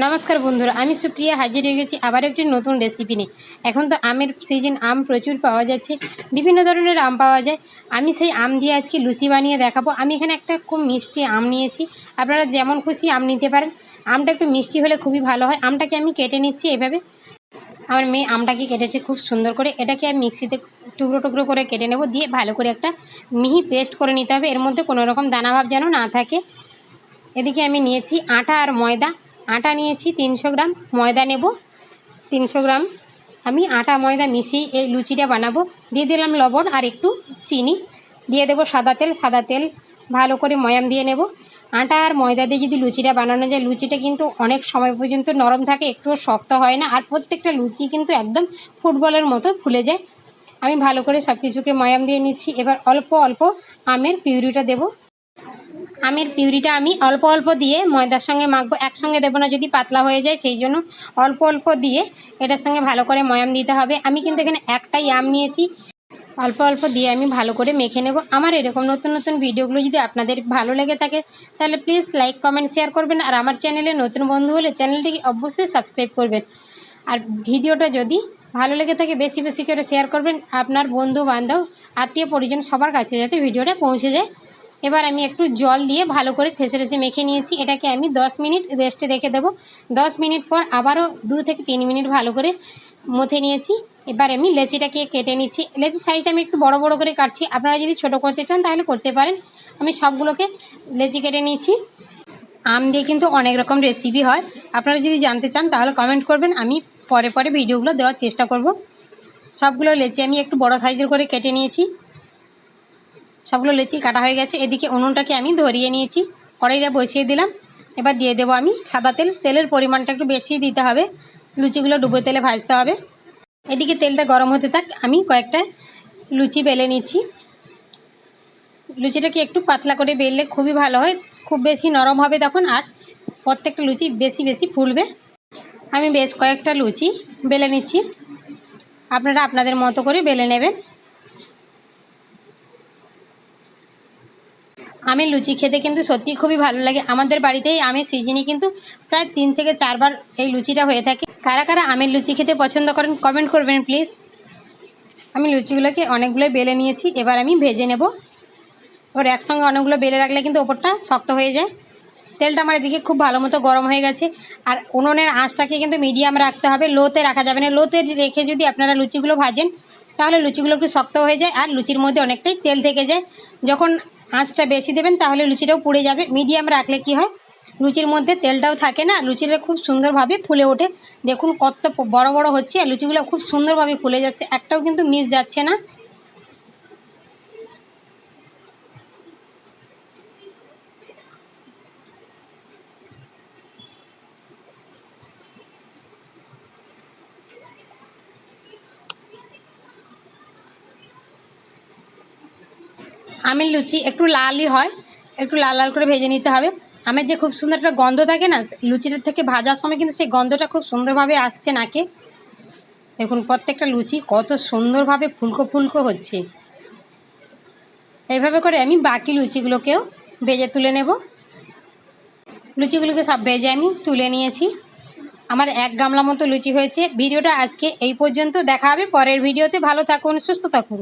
নমস্কার বন্ধুরা, আমি সুপ্রিয়া হাজির হয়ে গেছি আবার একটি নতুন রেসিপি নিয়ে। এখন তো আমের সিজন আম প্রচুর পাওয়া যাচ্ছে, বিভিন্ন ধরনের আম পাওয়া যায়। আমি সেই আম দিয়ে আজকে লুচি বানিয়ে দেখাবো। আমি এখানে একটা খুব মিষ্টি আম নিয়েছি, আপনারা যেমন খুশি আম নিতে পারেন। আমটা একটু মিষ্টি হলে খুবই ভালো হয়। আমটাকে আমি কেটে নিচ্ছি এভাবে। আমার মেয়ে আমটাকে কেটেছে খুব সুন্দর করে। এটাকে আমি মিক্সিতে টুকরো টুকরো করে কেটে নেব। দিয়ে ভালো করে একটা মিহি পেস্ট করে নিতে হবে। এর মধ্যে কোনো রকম দানাভাব যেন না থাকে। এদিকে আমি নিয়েছি আটা আর ময়দা। আটা নিয়েছি তিনশো গ্রাম, ময়দা নেব তিনশো গ্রাম। আমি আটা, ময়দা মিশিয়ে এই লুচিটা বানাবো। দিয়ে দিলাম লবণ আর একটু চিনি। দিয়ে দেবো সাদা তেল সাদা তেল ভালো করে ময়াম দিয়ে নেব। আটা আর ময়দা দিয়ে যদি লুচিটা বানানো যায়, লুচিটা কিন্তু অনেক সময় পর্যন্ত নরম থাকে, একটুও শক্ত হয় না। আর প্রত্যেকটা লুচি কিন্তু একদম ফুটবলের মতো ফুলে যায়। আমি ভালো করে সব কিছুকে ময়াম দিয়ে নিচ্ছি। এবার অল্প অল্প আমের পিউরিটা দেবো। আমের পিউরিটা আমি অল্প অল্প দিয়ে ময়দার সঙ্গে মাখবো, একসঙ্গে দেবো না যদি পাতলা হয়ে যায়, সেই জন্য অল্প অল্প দিয়ে এটার সঙ্গে ভালো করে ময়াম দিতে হবে। আমি কিন্তু এখানে একটাই আম নিয়েছি। অল্প অল্প দিয়ে আমি ভালো করে মেখে নেব। আমার এরকম নতুন নতুন ভিডিওগুলো যদি আপনাদের ভালো লেগে থাকে, তাহলে প্লিজ লাইক কমেন্ট শেয়ার করবেন। আর আমার চ্যানেলে নতুন বন্ধু হলে চ্যানেলটিকে অবশ্যই সাবস্ক্রাইব করবেন। আর ভিডিওটা যদি ভালো লেগে থাকে, বেশি বেশি করে শেয়ার করবেন। আপনার বন্ধু বান্ধব আত্মীয় পরিজন সবার কাছে যাতে ভিডিওটা পৌঁছে যায়। এবার আমি একটু জল দিয়ে ভালো করে ঠেসে ঠেসে মেখে নিয়েছি। এটাকে আমি 10 মিনিট রেস্টে রেখে দেবো। 10 মিনিট পর আবারও দু থেকে তিন মিনিট ভালো করে মথে নিয়েছি। এবার আমি লেচিটাকে কেটে নিচ্ছি। লেচি সাইজটা আমি একটু বড় বড় করে কাটছি। আপনারা যদি ছোট করতে চান তাহলে করতে পারেন। আমি সবগুলোকে লেচি কেটে নিচ্ছি। আম দিয়ে কিন্তু অনেক রকম রেসিপি হয়। আপনারা যদি জানতে চান তাহলে কমেন্ট করবেন। আমি পরে পরে ভিডিওগুলো দেওয়ার চেষ্টা করব। সবগুলো লেচি আমি একটু বড় সাইজের করে কেটে নিয়েছি। সবগুলো লুচি কাটা হয়ে গেছে। এদিকে উনুনটাকে আমি ধরিয়ে নিয়েছি। কড়াইটা বসিয়ে দিলাম। এবার দিয়ে দেবো আমি সাদা তেল। তেলের পরিমাণটা একটু বেশি দিতে হবে। লুচিগুলো ডুবো তেলে ভাজতে হবে। এদিকে তেলটা গরম হতে থাক। আমি কয়েকটা লুচি বেলে নিচ্ছি। লুচিটাকে একটু পাতলা করে বেললে খুবই ভালো হয়। খুব বেশি নরম হবে তখন আর প্রত্যেকটা লুচি বেশি বেশি ফুলবে। আমি বেশ কয়েকটা লুচি বেলে নিচ্ছি। আপনারা আপনাদের মতো করে বেলে নেবেন। আমের লুচি খেতে কিন্তু সত্যি খুবই ভালো লাগে। আমাদের বাড়িতেই আমের সিজনে কিন্তু প্রায় তিন থেকে চারবার এই লুচিটা হয়ে থাকে। কারা কারা আমের লুচি খেতে পছন্দ করেন কমেন্ট করবেন প্লিজ আমি লুচিগুলোকে অনেকগুলো বেলে নিয়েছি, এবার আমি ভেজে নেব। ওর একসঙ্গে অনেকগুলো বেলে রাখলে কিন্তু ওপরটা শক্ত হয়ে যায়। তেলটা আমার এদিকে খুব ভালো মতো গরম হয়ে গেছে। আর উনুনের আঁচটাকে কিন্তু মিডিয়াম রাখতে হবে লোতে রাখা যাবে না। লোতে রেখে যদি আপনারা লুচিগুলো ভাজেন, তাহলে লুচিগুলো একটু শক্ত হয়ে যায় আর লুচির মধ্যে অনেকটাই তেল থেকে যায়। যখন আঁচটা বেশি দেবেন, তাহলে লুচিটাও পুড়ে যাবে। মিডিয়াম রাখলে কি হয়? লুচির মধ্যে তেলটাও থাকে না। লুচিটা খুব সুন্দরভাবে ফুলে ওঠে। দেখুন কত বড় বড় হচ্ছে লুচিগুলো খুব সুন্দরভাবে ফুলে যাচ্ছে। একটাও কিন্তু মিস যাচ্ছে না। আমের লুচি, একটু লালই হয়, একটু লাল লাল করে ভেজে নিতে হবে। আমের যে খুব সুন্দর একটা গন্ধ থাকে না লুচিটার থেকে ভাজার সময় কিন্তু সেই গন্ধটা খুব সুন্দরভাবে আসছে নাকে। দেখুন, প্রত্যেকটা লুচি কত সুন্দরভাবে ফুলকো ফুলকো হচ্ছে। এইভাবে করে আমি বাকি লুচিগুলোকেও ভেজে তুলে নেব। লুচিগুলোকে সব ভেজে আমি তুলে নিয়েছি। আমার এক গামলা মতো লুচি হয়েছে। ভিডিওটা আজকে এই পর্যন্ত। দেখা হবে পরের ভিডিওতে। ভালো থাকুন, সুস্থ থাকুন।